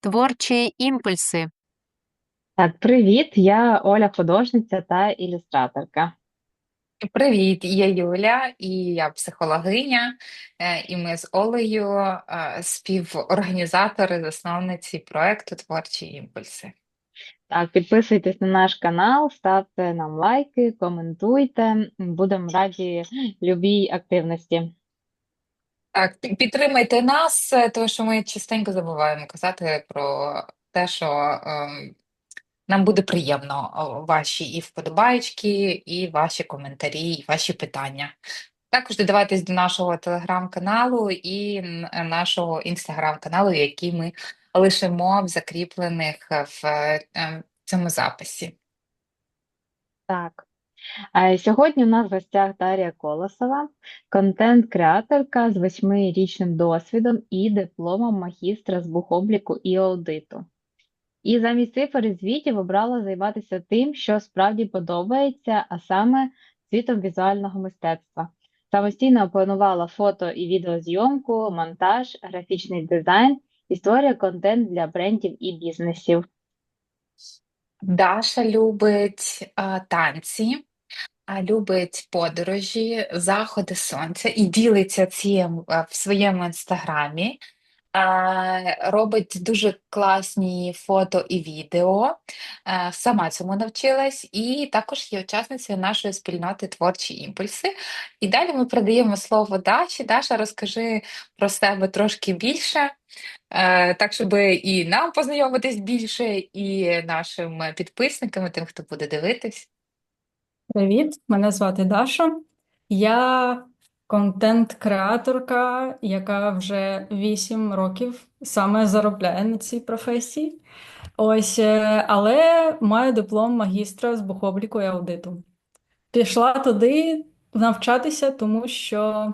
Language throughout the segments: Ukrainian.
Творчі імпульси. Так, привіт, я Оля, художниця та ілюстраторка. Привіт, я Юля, і я психологиня, е, і ми з Олею е, співорганізатори, засновниці проекту Творчі імпульси. Так, підписуйтесь на наш канал, ставте нам лайки, коментуйте. Будемо раді любій активності. Так, пі- підтримайте нас, е, тому що ми частенько забуваємо казати про те, що ем, нам буде приємно ваші і вподобаєчки, і ваші коментарі, і ваші питання. Також додавайтесь до нашого телеграм-каналу і м, нашого інстаграм-каналу, який ми лишимо в закріплених е, в е, цьому записі. Так. Сьогодні у нас в гостях Дар'я Колосова, контент-креаторка з восьмирічним досвідом і дипломом магістра з бухобліку і аудиту. І замість цифр і звітів обрала займатися тим, що справді подобається, а саме світом візуального мистецтва. Самостійно опанувала фото і відеозйомку, монтаж, графічний дизайн і створює контент для брендів і бізнесів. Даша любить а, танці, любить подорожі, заходи сонця і ділиться цим в своєму інстаграмі. Робить дуже класні фото і відео. сама цьому навчилась, і також є учасницею нашої спільноти Творчі імпульси. І далі ми передаємо слово Даші. Даша, розкажи про себе трошки більше. Е, Так, щоб і нам познайомитись більше, і нашим підписникам, і тим, хто буде дивитись. Привіт, мене звати Даша. Я контент-креаторка, яка вже 8 років саме заробляє на цій професії. Ось, е, але маю диплом магістра з бухобліку і аудиту. Пішла туди навчатися, тому що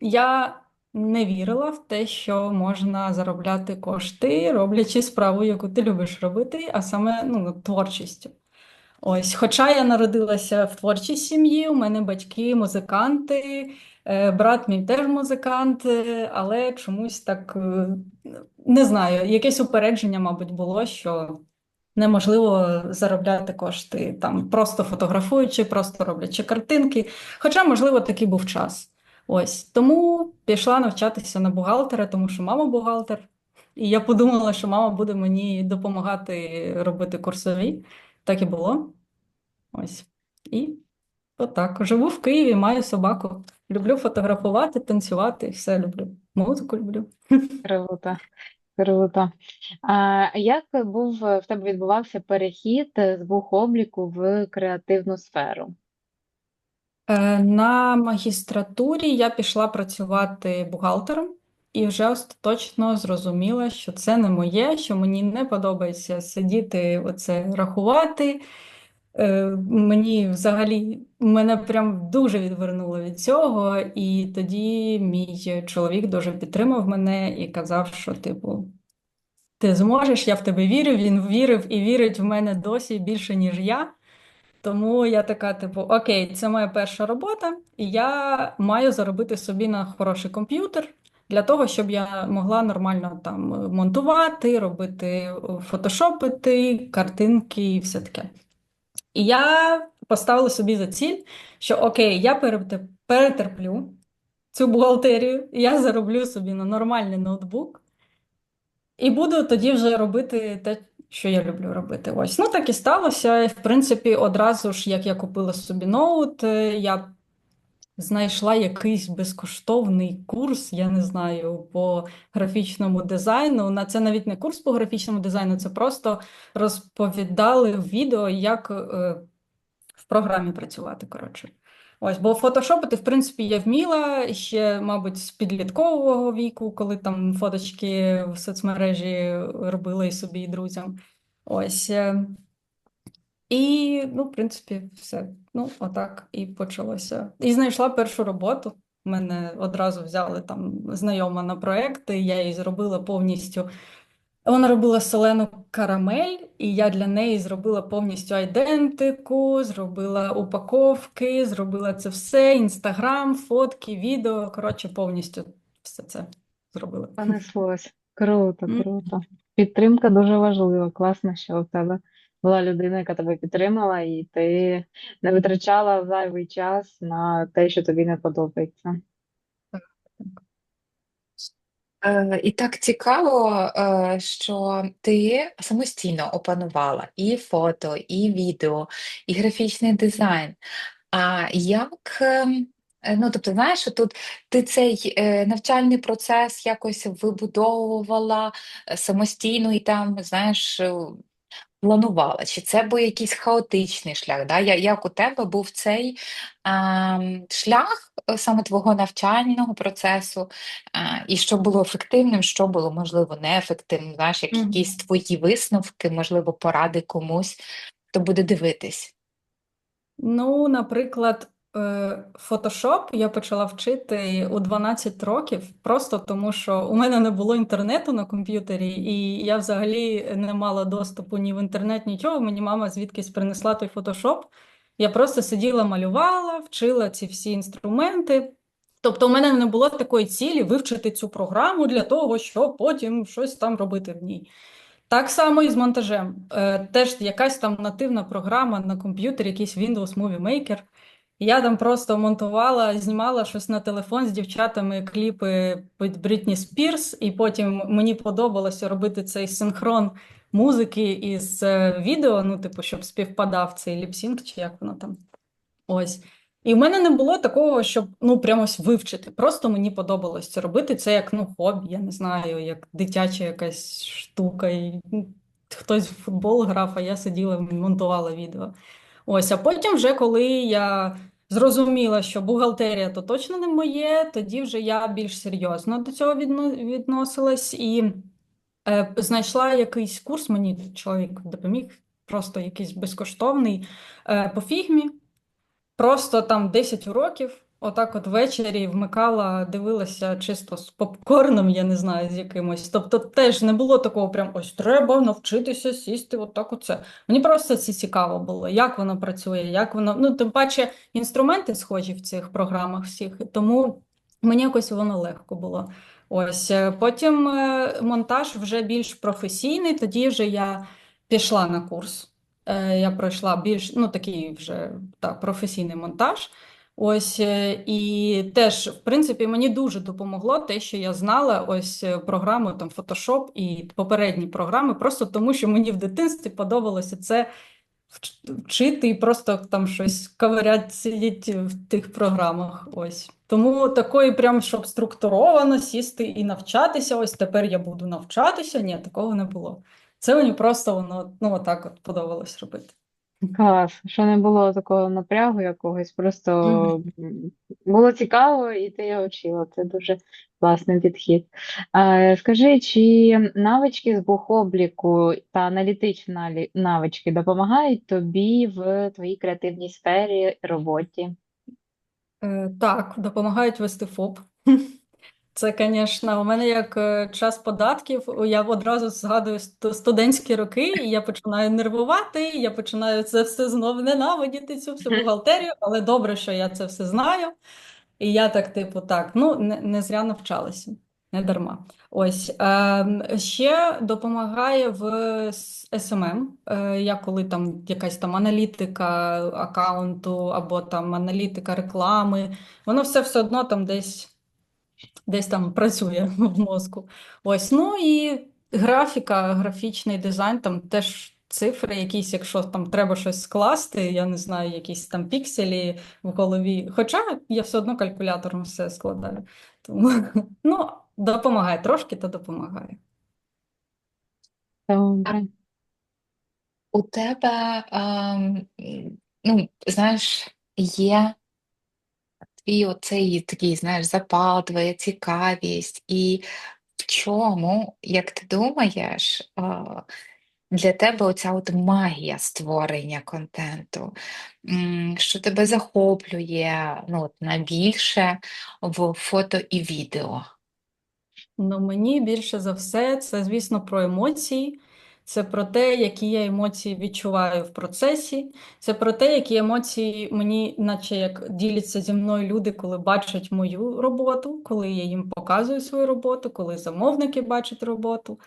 я не вірила в те, що можна заробляти кошти, роблячи справу, яку ти любиш робити, а саме ну, творчістю. Ось, хоча я народилася в творчій сім'ї, у мене батьки музиканти, е, брат мій теж музикант, е, але чомусь так е, не знаю, якесь упередження, мабуть, було, що неможливо заробляти кошти там просто фотографуючи, просто роблячи картинки. Хоча, можливо, такий був час. Ось тому пішла навчатися на бухгалтера, тому що мама бухгалтер. І я подумала, що мама буде мені допомагати робити курсові. Так і було. Ось. І отак. Живу в Києві, маю собаку. Люблю фотографувати, танцювати, все люблю. Музику люблю. Круто, круто. А як був в тебе відбувався перехід з бухобліку в креативну сферу? Е, На магістратурі я пішла працювати бухгалтером і вже остаточно зрозуміла, що це не моє, що мені не подобається сидіти, оце рахувати. Е, Мені взагалі мене прям дуже відвернуло від цього, і тоді мій чоловік дуже підтримав мене і казав, що, типу, ти зможеш, я в тебе вірю. Він вірив і вірить в мене досі більше, ніж я. Тому я така, типу, окей, це моя перша робота, і я маю заробити собі на хороший комп'ютер для того, щоб я могла нормально там монтувати, робити фотошопити, картинки і все таке. І я поставила собі за ціль, що окей, я перетерплю цю бухгалтерію, я зароблю собі на нормальний ноутбук, і буду тоді вже робити те, що я люблю робити. Ось. Ну, так і сталося. В принципі, одразу ж, як я купила собі ноут, е, я знайшла якийсь безкоштовний курс, я не знаю, по графічному дизайну. На це навіть не курс по графічному дизайну, це просто розповідали в відео, як е, в програмі працювати. Коротше. Ось, бо фотошопити, в принципі, я вміла ще, мабуть, з підліткового віку, коли там фоточки в соцмережі робила і собі, і друзям. Ось. І, ну, в принципі, все. Ну, отак і почалося. І знайшла першу роботу. Мене одразу взяли там знайома на проекти, я її зробила повністю. Вона робила солену карамель, і я для неї зробила повністю айдентику, зробила упаковки, зробила це все, інстаграм, фотки, відео. Коротше, повністю все це зробила. Понеслось. Круто, круто. Підтримка дуже важлива. Класно, що в тебе була людина, яка тебе підтримала, і ти не витрачала зайвий час на те, що тобі не подобається. Е, І так цікаво, е, що ти самостійно опанувала і фото, і відео, і графічний дизайн. А як, ем, е, ну тобто, знаєш, що тут ти цей навчальний процес якось вибудовувала самостійно і там, знаєш, планувала? Чи це був якийсь хаотичний шлях? Да? Я- Як у тебе був цей ем, шлях е, саме твого навчального процесу, е, і що було ефективним, що було, можливо, неефективним? Знаєш, як Мгм. якісь твої висновки, можливо, поради комусь, хто буде дивитись? Ну, наприклад, е, Photoshop я почала вчити у 12 років, просто тому що у мене не було інтернету на комп'ютері, і я взагалі не мала доступу ні в інтернет, нічого. Мені мама звідкись принесла той Photoshop. Я просто сиділа, малювала, вчила ці всі інструменти. Тобто, у мене не було такої цілі вивчити цю програму для того, щоб потім щось там робити в ній. Так само і з монтажем. Е, теж якась там нативна програма на комп'ютері, якийсь Windows Movie Maker. Я там просто монтувала, знімала щось на телефон з дівчатами, кліпи під Брітні Спірс, і потім мені подобалося робити цей синхрон музики із е, відео, ну, типу, щоб співпадав цей ліпсінг, чи як воно там. Ось. І в мене не було такого, щоб ну прямо ось вивчити. Просто мені подобалось робити. Це як ну хобі, я не знаю, як дитяча якась штука. І, хтось в футбол грав, а я сиділа, монтувала відео. Ось, а потім, вже коли я зрозуміла, що бухгалтерія то точно не моє, тоді вже я більш серйозно до цього відносилась і е, знайшла якийсь курс, мені чоловік допоміг, просто якийсь безкоштовний е, по фігмі. Просто там 10 уроків, отак от ввечері вмикала, дивилася чисто з попкорном, я не знаю, з якимось. Тобто теж не було такого прям ось треба навчитися сісти, отак оце. Мені просто це цікаво було, як воно працює, як воно. Ну, тим паче, інструменти схожі в цих програмах всіх, тому мені якось воно легко було. Ось е, потім е, монтаж вже більш професійний, тоді вже я пішла на курс. Е, Я пройшла більш ну, такий вже так, професійний монтаж. Ось е, і теж, в принципі, мені дуже допомогло те, що я знала ось е, програму там Photoshop і попередні програми, просто тому що мені в дитинстві подобалося це вчити і просто там щось ковирять, сидіти в тих програмах. Ось. Тому такої, прям, щоб структуровано сісти і навчатися. Ось тепер я буду навчатися. Ні, такого не було. Це мені просто воно ну, отак от подобалось робити. Клас, що не було такого напрягу якогось, просто було цікаво, і ти його вчила. Це дуже класний підхід. Скажи, чи навички з бухобліку та аналітичні навички допомагають тобі в твоїй креативній сфері роботі? Е, Так, допомагають вести ФОП. Це, звісно, у мене як е, час податків, я одразу згадую студентські роки, і я починаю нервувати, я починаю це все знову ненавидіти, цю всю бухгалтерію, але добре, що я це все знаю. І я так, типу, так, ну, не, не зря навчалася, не дарма. Ось, ем, ще допомагає в СММ, е, я коли там якась там аналітика аккаунту або там аналітика реклами, воно все все одно там десь десь там працює в мозку. Ось, ну і графіка, графічний дизайн, там теж цифри якісь, якщо там треба щось скласти, я не знаю, якісь там пікселі в голові. Хоча я все одно калькулятором все складаю. Тому ну, допомагає трошки, то допомагає. Добре. У тебе, ем, ну, знаєш, є твій оцей такий, знаєш, запал, твоя цікавість, і в чому, як ти думаєш, для тебе оця от магія створення контенту, що тебе захоплює, ну, от найбільше в фото і відео? Ну, мені більше за все, це, звісно, про емоції. Це про те, які я емоції відчуваю в процесі, це про те, які емоції мені, наче як діляться зі мною люди, коли бачать мою роботу, коли я їм показую свою роботу, коли замовники бачать роботу.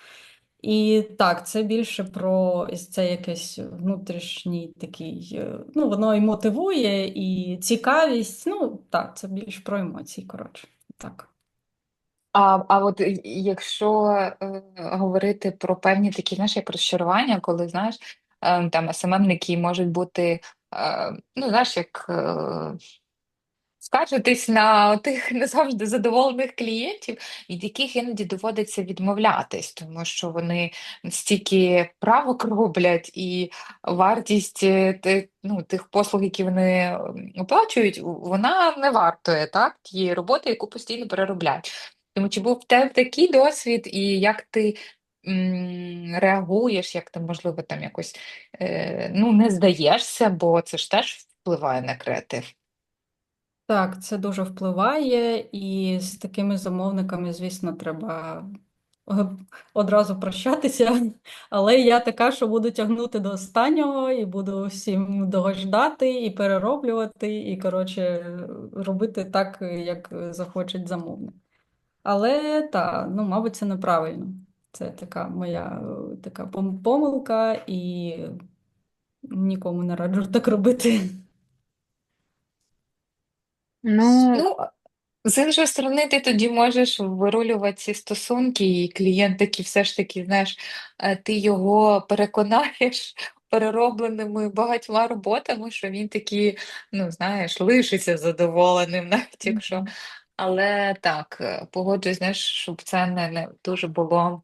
І так, це більше про це якийсь внутрішній такий, е, ну, воно і мотивує, і цікавість. Ну, так, це більш про емоції, коротше. Так. А, а от е, якщо е, говорити про певні такі, знаєш, як розчарування, коли знаєш, е, там СММники можуть бути, е, ну знаєш, як е, скаржитись на тих не завжди задоволених клієнтів, від яких іноді доводиться відмовлятись, тому що вони стільки правок роблять, і вартість е, ти- ну, тих послуг, які вони оплачують, вона не вартує так, тієї роботи, яку постійно переробляють. Тому чи був в тебе такий досвід, і як ти м, реагуєш, як ти, можливо, там якось е, ну, не здаєшся, бо це ж теж впливає на креатив. Так, це дуже впливає, і з такими замовниками, звісно, треба одразу прощатися. Але я така, що буду тягнути до останнього і буду всім догождати і перероблювати, і, коротше, робити так, як захоче замовник. Але та, ну, мабуть, це неправильно. Це така моя е, така помилка, і нікому не раджу так робити. Ну, Ну, з іншої сторони, ти тоді можеш вирулювати ці стосунки, і клієнт такий все ж таки, знаєш, е, ти його переконаєш переробленими багатьма роботами, що він такий, ну, знаєш, лишиться задоволеним, навіть якщо. Але так, е, погоджуюсь, знаєш, щоб це не, не дуже було,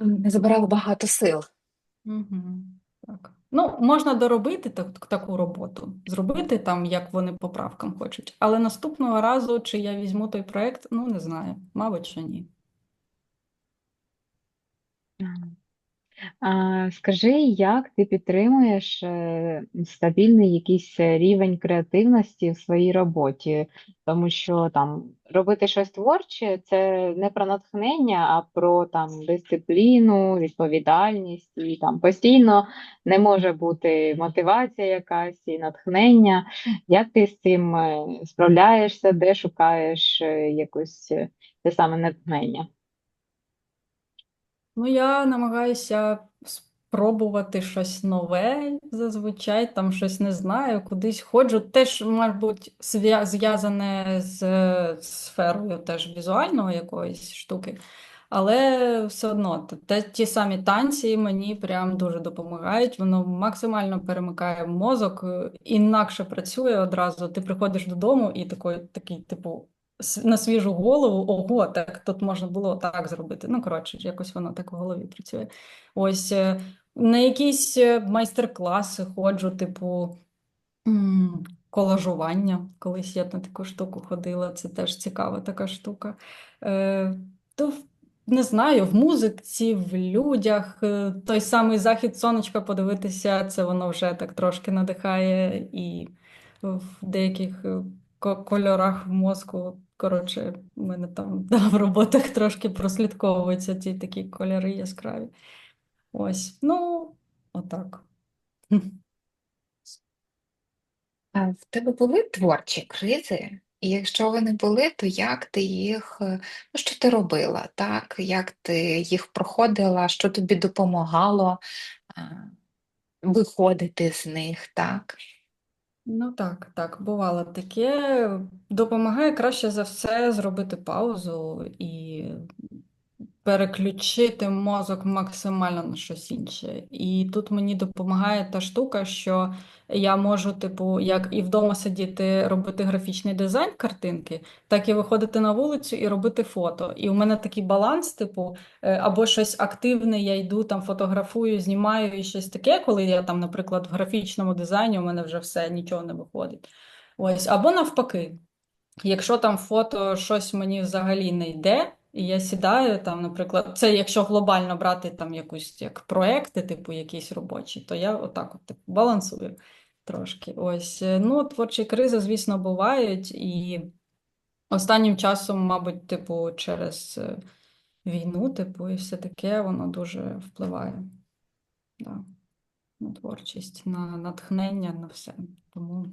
не забирало багато сил. Мгм. Так. Ну, можна доробити так, таку роботу, зробити там, як вони по правкам хочуть. Але наступного разу, чи я візьму той проект, ну не знаю. Мабуть, що ні. Скажи, як ти підтримуєш е, стабільний якийсь рівень креативності в своїй роботі? Тому що там робити щось творче це не про натхнення, а про там дисципліну, відповідальність і там постійно не може бути мотивація якась і натхнення. Як ти з цим е, справляєшся, де шукаєш е, якось е, те саме натхнення? Ну, я намагаюся спробувати щось нове зазвичай, там щось не знаю, кудись ходжу. Теж, мабуть, зв'язане з сферою теж візуального якоїсь штуки. Але все одно, те, ті самі танці мені прям дуже допомагають. Воно максимально перемикає мозок, е, інакше працює одразу. Ти приходиш додому і такий, такий, типу, на свіжу голову, ого, так тут можна було так зробити. Ну, коротше, якось воно так в голові працює. Ось е, на якісь е, майстер-класи ходжу, типу колажування. Колись я на таку штуку ходила, це теж цікава така штука. Е, то не знаю, в музиці, в людях, е, той самий захід сонечка подивитися, це воно вже так трошки надихає і в деяких кольорах мозку. Коротше, у мене там да, в роботах трошки прослідковуються ці такі кольори яскраві. Ось, ну, отак. А в тебе були творчі кризи? І якщо вони були, то як ти їх, е, ну що ти робила, так? Як ти їх проходила, що тобі допомагало виходити з них, так? Ну так, так, бувало таке. Допомагає краще за все зробити паузу і переключити мозок максимально на щось інше. І тут мені допомагає та штука, що я можу, типу, як і вдома сидіти, робити графічний дизайн картинки, так і виходити на вулицю і робити фото. І у мене такий баланс, типу, е, або щось активне, я йду там, фотографую, знімаю і щось таке, коли я там, наприклад, в графічному дизайні у мене вже все, нічого не виходить. Ось, або навпаки. Якщо там фото щось мені взагалі не йде, і я сідаю там, наприклад, це якщо глобально брати там якусь як проекти, типу якісь робочі, то я отак от типу, балансую трошки. Ось, е, ну, творчі кризи, звісно, бувають, і останнім часом, мабуть, типу, через е, війну, типу, і все таке, воно дуже впливає да, на творчість, на натхнення, на все. Тому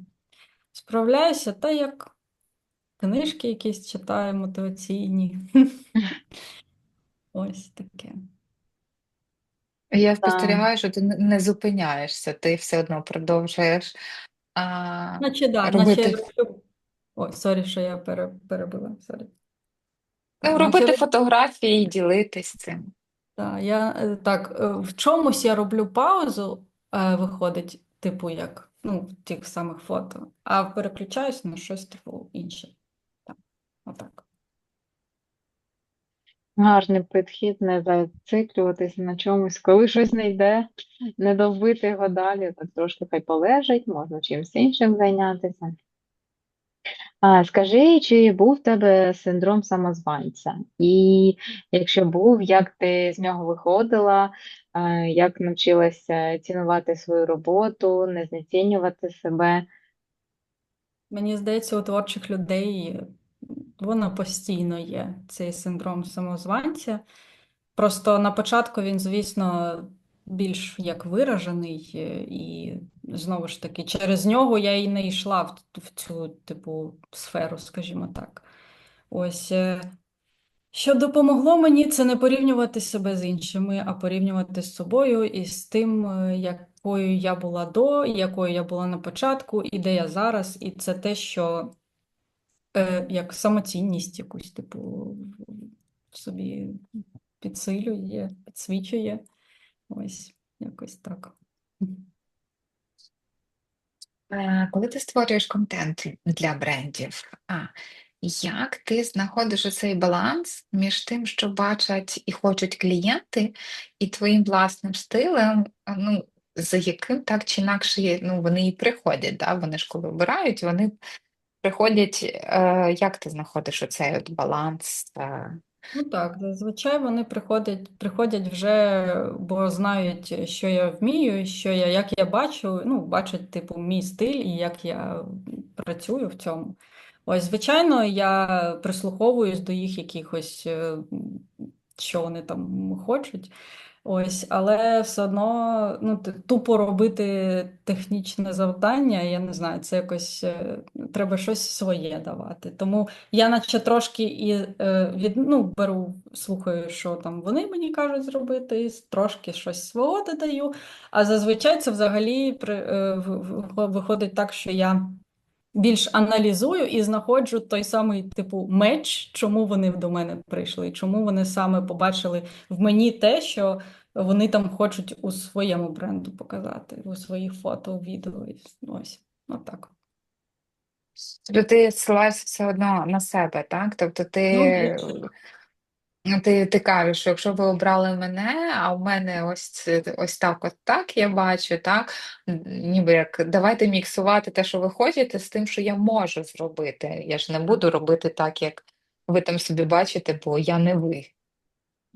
справляюся, та як книжки якісь читаю мотиваційні. Ось таке. Я спостерігаю, що ти не- зупиняєшся, ти все одно продовжуєш а, Наче, да, робити, наче. Ой, сорі, що я пере, перебила. Сорі. ну, робити наче фотографії і ділитись цим. Так, я е, так, е, в чомусь я роблю паузу, е, виходить, типу, як ну, в тих самих фото, а переключаюсь на щось типу інше. Так, отак. Гарний підхід, не зациклюватися на чомусь. Коли щось не йде, не довбити його далі, так трошки хай полежить, можна чимось іншим зайнятися. А, скажи, чи був в тебе синдром самозванця? І якщо був, як ти з нього виходила, як навчилася цінувати свою роботу, не знецінювати себе? Мені здається, у творчих людей воно постійно є, цей синдром самозванця. Просто на початку він, звісно, більш як виражений, е, і знову ж таки, через нього я і не йшла в, в цю типу сферу, скажімо так. Ось. е, Що допомогло мені, це не порівнювати себе з іншими, а порівнювати з собою і з тим, е, якою я була до, якою я була на початку, і де я зараз. І це те, що е, як самоцінність якусь, типу, собі підсилює, підсвічує. Ось якось так. Коли ти створюєш контент для брендів, а як ти знаходиш оцей баланс між тим, що бачать і хочуть клієнти, і твоїм власним стилем, ну, за яким так чи інакше ну, вони і приходять, да? Вони ж коли обирають, вони приходять. Е, як ти знаходиш оцей от баланс? Е, Ну так, зазвичай вони приходять, приходять вже, бо знають, що я вмію, що я, як я бачу, ну, бачать, типу, мій стиль і як я працюю в цьому. Ось, звичайно, я прислуховуюсь до їх якихось, е, що вони там хочуть. Ось, але все одно ну, тупо робити технічне завдання, я не знаю, це якось е, треба щось своє давати. Тому я наче трошки і е, від, ну, беру, слухаю, що там вони мені кажуть зробити, і трошки щось свого додаю. А зазвичай це взагалі при, е, виходить так, що я більш аналізую і знаходжу той самий типу меч, чому вони до мене прийшли, чому вони саме побачили в мені те, що вони там хочуть у своєму бренду показати, у своїх фото, відео. Ось, отак. Тобто ти ссилаєшся все одно на себе, так? Тобто ти, ну, ти, ти кажеш, що якщо ви обрали мене, а в мене ось, ось так, от так я бачу, так? Ніби як давайте міксувати те, що ви хочете, з тим, що я можу зробити. Я ж не буду робити так, як ви там собі бачите, бо я не ви.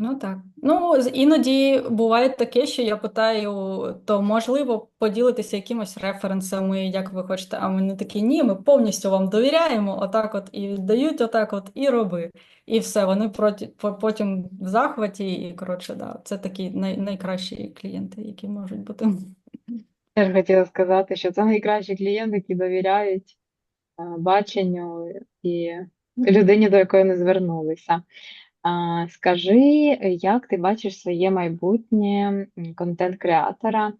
Ну так. Ну, іноді буває таке, що я питаю, то можливо поділитися якимось референсами, як ви хочете, а вони такі, ні, ми повністю вам довіряємо, отак от і віддають, отак от і роби. І все, вони проти, потім в захваті, і коротше, да, це такі най, найкращі клієнти, які можуть бути. Я ж хотіла сказати, що це найкращі клієнти, які довіряють е, баченню і людині, до якої не звернулися. Скажи, як ти бачиш своє майбутнє контент-креатора?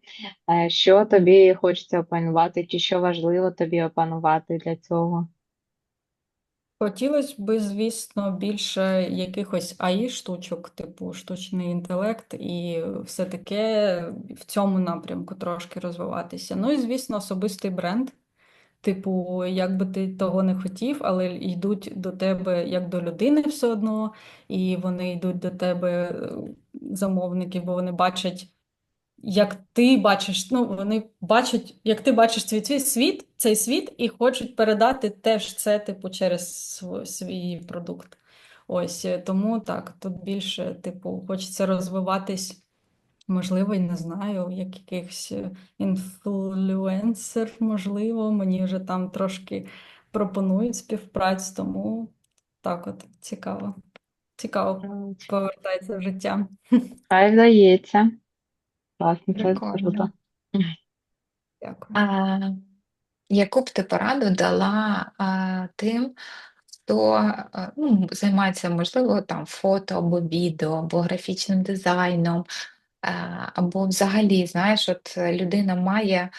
Що тобі хочеться опанувати, чи що важливо тобі опанувати для цього? Хотілося б, звісно, більше якихось АІ штучок, типу штучний інтелект, і все таке в цьому напрямку трошки розвиватися. Ну і, звісно, особистий бренд. Типу, як би ти того не хотів, але йдуть до тебе як до людини все одно, і вони йдуть до тебе е, замовники, бо вони бачать як ти бачиш, ну вони бачать, як ти бачиш цей світ, цей світ, і хочуть передати теж це, типу, через св- свій продукт. Ось е, тому так, тут більше, типу, хочеться розвиватись. Можливо, і не знаю, як якихось е, інфлюенсер, можливо, мені вже там трошки пропонують співпрацю, тому так от цікаво. Цікаво повертається в життя. Хай вдається. Класно, це круто. Дякую. А, яку б ти пораду дала а, тим, хто а, ну, займається, можливо, там фото або відео, або графічним дизайном, або взагалі, знаєш, от е, людина має,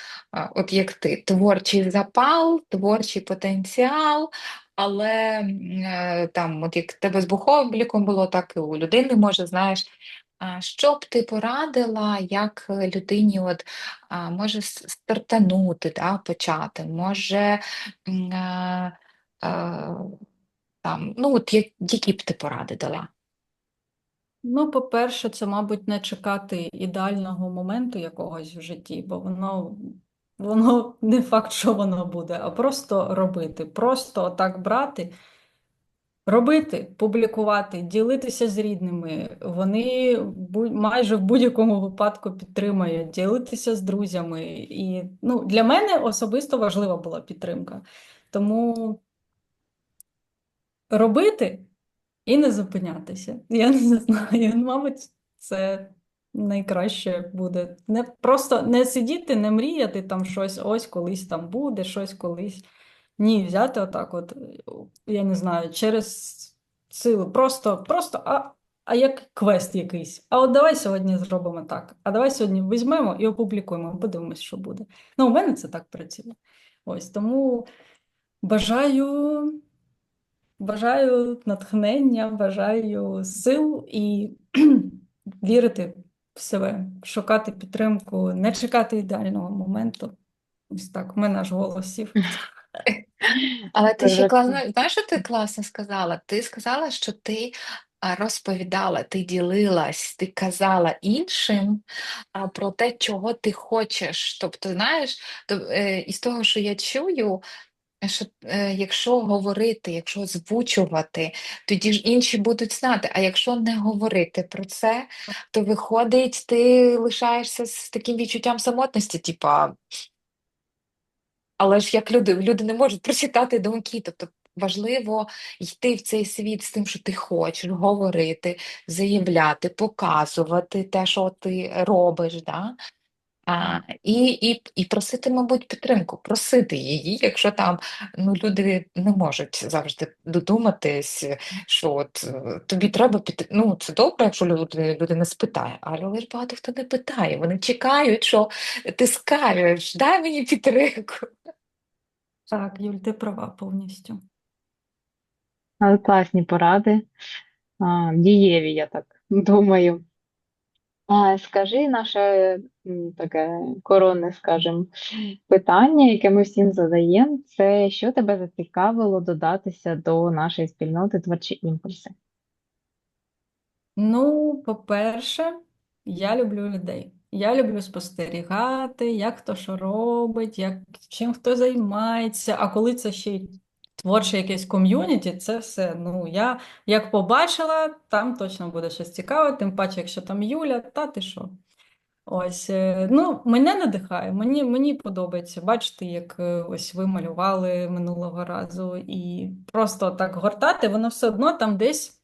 от як ти, творчий запал, творчий потенціал, але е, там, от як тебе з бухобліком було, так і у людини може, знаєш. Що б ти порадила, як е, людині от, може стартанути, да, почати, може е, е, там, ну, от які б ти поради дала? Ну, по-перше, це, мабуть, не чекати ідеального моменту якогось в житті, бо воно, воно не факт, що воно буде, а просто робити. Просто так брати, робити, публікувати, ділитися з рідними. Вони майже в будь-якому випадку підтримають, ділитися з друзями. І ну, для мене особисто важлива була підтримка. Тому робити. І не зупинятися. Я не знаю, мабуть, це найкраще буде. Не, просто не сидіти, не мріяти там щось, ось колись там буде, щось колись. Ні, взяти отак, от, я не знаю, через силу. Просто, просто, а, а як квест якийсь. А от давай сьогодні зробимо так. А давай сьогодні візьмемо і опублікуємо, подивимось, що буде. Ну, у мене це так працює. Ось тому бажаю. Бажаю натхнення, бажаю сил і вірити в себе, шукати підтримку, не чекати ідеального моменту. Ось так, у мене аж голос сів. Але ти ще класно, знаєш, що ти класно сказала? Ти сказала, що ти розповідала, ти ділилась, ти казала іншим про те, чого ти хочеш. Тобто, знаєш, е, із того, що я чую, що е, якщо говорити, якщо озвучувати, тоді ж інші будуть знати. А якщо не говорити про це, то виходить, ти лишаєшся з таким відчуттям самотності, типа. Але ж як люди, люди не можуть прочитати думки. Тобто важливо йти в цей світ з тим, що ти хочеш, говорити, заявляти, показувати те, що ти робиш. Да? А, і, і, і просити, мабуть, підтримку, просити її, якщо там ну, люди не можуть завжди додуматись, що от е, тобі треба піти. Ну, це добре, якщо люди, людина спитає, але ж багато хто не питає. Вони чекають, що ти скажеш, дай мені підтримку. Так, Юль, ти права повністю. Але класні поради. А, дієві, я так думаю. Скажи наше таке коронне, скажімо, питання, яке ми всім задаємо, це що тебе зацікавило додатися до нашої спільноти творчі імпульси? Ну, по-перше, я люблю людей. Я люблю спостерігати, як хто що робить, як, чим хто займається. А коли це ще й творче якесь ком'юніті, це все. Ну, я як побачила, там точно буде щось цікаве, тим паче, якщо там Юля, та ти що? Ось, е, ну, мене надихає, мені, мені подобається бачити, як е, ось ви малювали минулого разу, і просто так гортати, воно все одно там десь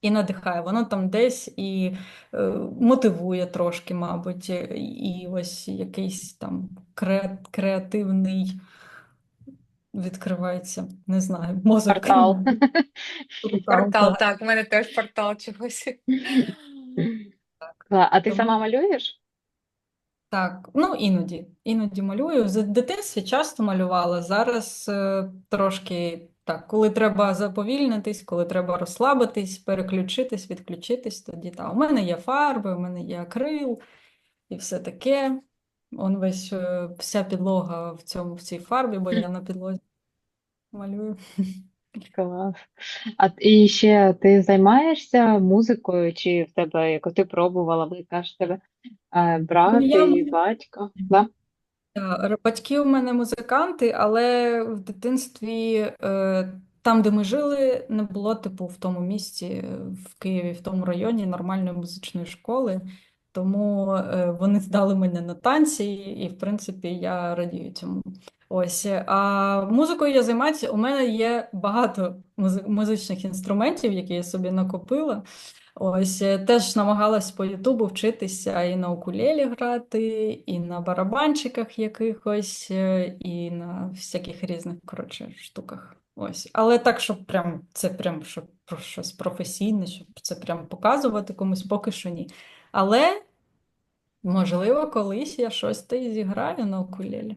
і надихає, воно там десь і е, мотивує трошки, мабуть, і ось якийсь там кре, креативний відкривається, не знаю, мозок. Портал. Портал, так. в мене теж портал чогось. А ти сама малюєш? Так, ну іноді, іноді малюю. З дитинстві часто малювала. Зараз е, трошки так, коли треба заповільнитись, коли треба розслабитись, переключитись, відключитись, тоді так. У мене є фарби, у мене є акрил і все таке. Он весь е, вся підлога в цьому в цій фарбі, бо я на підлозі малюю. Клас. А і ще ти займаєшся музикою, чи в тебе, як ти пробувала, ви кажеш, тебе е, брат Ну, я і батько? Да? Батьки у мене музиканти, але в дитинстві, е, там, де ми жили, не було, типу, в тому місці, в Києві, в тому районі нормальної музичної школи. Тому е, вони здали мене на танці, і, в принципі, я радію цьому. Ось, а музикою я займаюся. У мене є багато музичних інструментів, які я собі накопила. Ось е, теж намагалась по Ютубу вчитися і на укулелі грати, і на барабанчиках якихось, е, і на всяких різних коротше штуках. Ось. Але так, щоб прям це прям щоб щось професійне, щоб це прям показувати комусь, поки що ні. Але можливо, колись я щось та й зіграю на укулелі.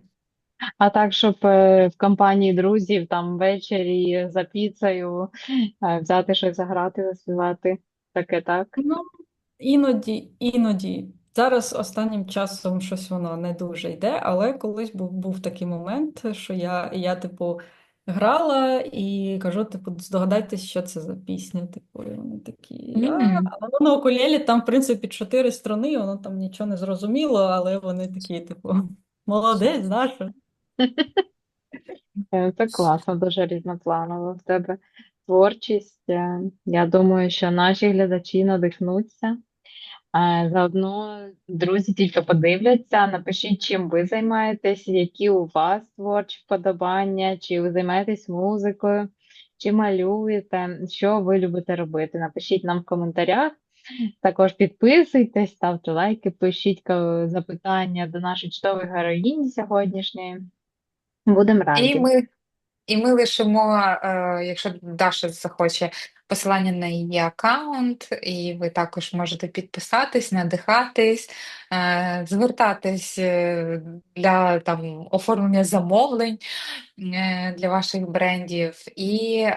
А так, щоб е, в компанії друзів там ввечері за піцею е, взяти щось заграти, заспівати. Таке так. Ну, іноді, іноді. Зараз останнім часом щось воно не дуже йде, але колись був, був такий момент, що я, я, типу, грала і кажу, типу, здогадайтесь, що це за пісня. Типу, і вони такі. А, але на укулелі там, в принципі, чотири струни, воно там нічого не зрозуміло, але вони такі, типу, молодець, Даша. Е, Це класно, дуже різнопланово в тебе творчість. Е, Я думаю, що наші глядачі надихнуться. Е, Заодно друзі тільки подивляться, напишіть, чим ви займаєтесь, які у вас творчі вподобання, чи ви займаєтесь музикою, чи малюєте, що ви любите робити. Напишіть нам в коментарях. Також підписуйтесь, ставте лайки, пишіть запитання до нашої чудової героїні сьогоднішньої. Будемо І ми, і ми лишимо, е, якщо Даша захоче, посилання на її аккаунт, і ви також можете підписатись, надихатись, е, звертатись е, для там, оформлення замовлень е, для ваших брендів. І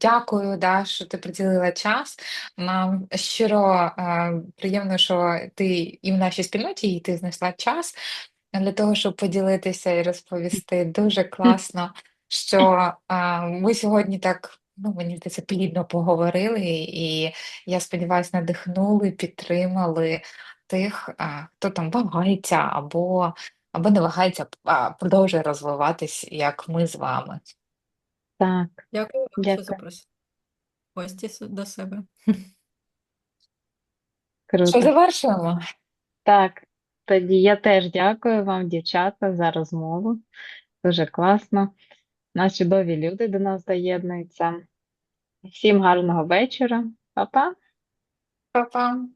дякую, Даш, що ти приділила час. Нам щиро е, приємно, що ти і в нашій спільноті, і ти знайшла час для того, щоб поділитися і розповісти. Дуже класно, що ми сьогодні так, ну, мені здається, плідно поговорили, і я сподіваюся, надихнули, підтримали тих, хто там вагається або, або не вагається, а продовжує розвиватись, як ми з вами. Так, Дякую вам, що Дякую. запросили гості до себе. Що завершуємо? Так, тоді я теж дякую вам, дівчата, за розмову. Дуже класно. Наші чудові люди до нас доєднуються. Всім гарного вечора. Па-па. Па-па.